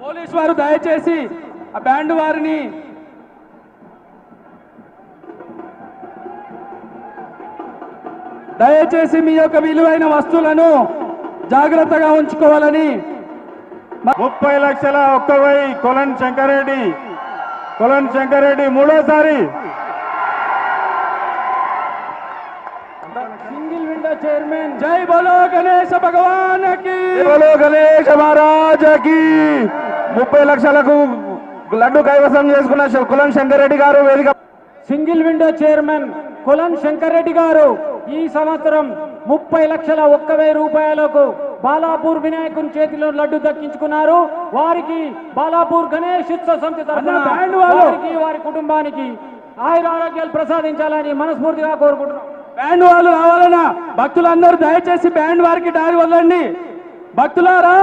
Police వారు దయచేసి ఆ బ్యాండ్ వారిని దయచేసి మీ యొక్క విలువైన వస్తువులను జాగ్రత్తగా ఉంచుకోవాలని ముప్పై లక్షల ఒక్క వెయ్యి కొలన్ శంకరెడ్డి. కొలన్ శంకరెడ్డి మూడోసారి. Single window chairman. జై బోలో గణేశ భగవాన్ బోలో గణేష్ మహారాజకి ముప్పై లక్షలకు లడ్డు కైవసం చేసుకున్న కులం శంకరెడ్డి గారు వేదిక సింగిల్ విండో చైర్మన్ కులం శంకర్రెడ్డి గారు ఈ సంవత్సరం ముప్పై లక్షల ఒక్క వెయ్యి రూపాయలకు బాలాపూర్ వినాయకుని చేతిలో లడ్డు దక్కించుకున్నారు. వారికి బాలాపూర్ గణేష్ ఉత్సవ సమితి తరఫున వారికి వారి కుటుంబానికి ఆయుర ఆరోగ్యాలు ప్రసాదించాలని మనస్ఫూర్తిగా కోరుకుంటున్నాం. బ్యాండ్ వాళ్ళు రావాలన్నా భక్తులందరూ దయచేసి బ్యాండ్ వారికి దారి వదలండి. భక్తులారా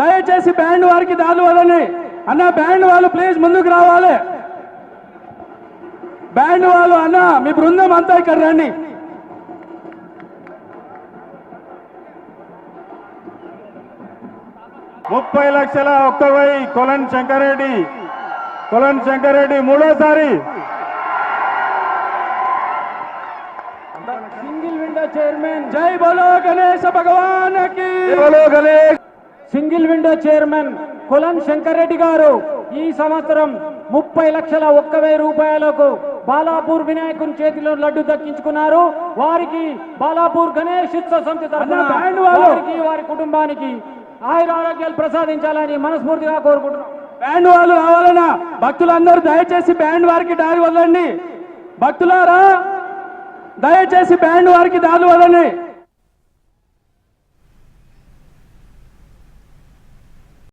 దయచేసి బ్యాండ్ వారికి వదలండి. అన్న బ్యాండ్ వాళ్ళు ప్లీజ్ ముందుకు రావాలి. బ్యాండ్ వాళ్ళు అన్న మీ బృందం అంతా ఇక్కడ రండి. ముప్పై లక్షల ఒక్క వెయ్యి కొలన్ శంకరెడ్డి. కొలన్ శంకరెడ్డి మూడోసారి. సింగిల్ విండో చైర్మన్ జై బోలో గణేశ భగవాన్ బోలో గణేష్ సింగిల్ విండో చైర్మన్ కులం శంకర్రెడ్డి గారు ఈ సంవత్సరం ముప్పై లక్షల ఒక్క వెయ్యి రూపాయలకు బాలాపూర్ వినాయకుని చేతిలో లడ్డు దక్కించుకున్నారు. వారికి బాలాపూర్ గణేష్ ఉత్సవ సమితి తరఫున వారికి వారి కుటుంబానికి ఆయుర ఆరోగ్యాలు ప్రసాదించాలని మనస్ఫూర్తిగా కోరుకుంటున్నాం. బ్యాండ్ వాళ్ళు రావాలన్నా భక్తులందరూ దయచేసి బ్యాండ్ వారికి దారి వదలండి. భక్తులారా దయచేసి బ్యాండ్ వారికి దారి వదలండి.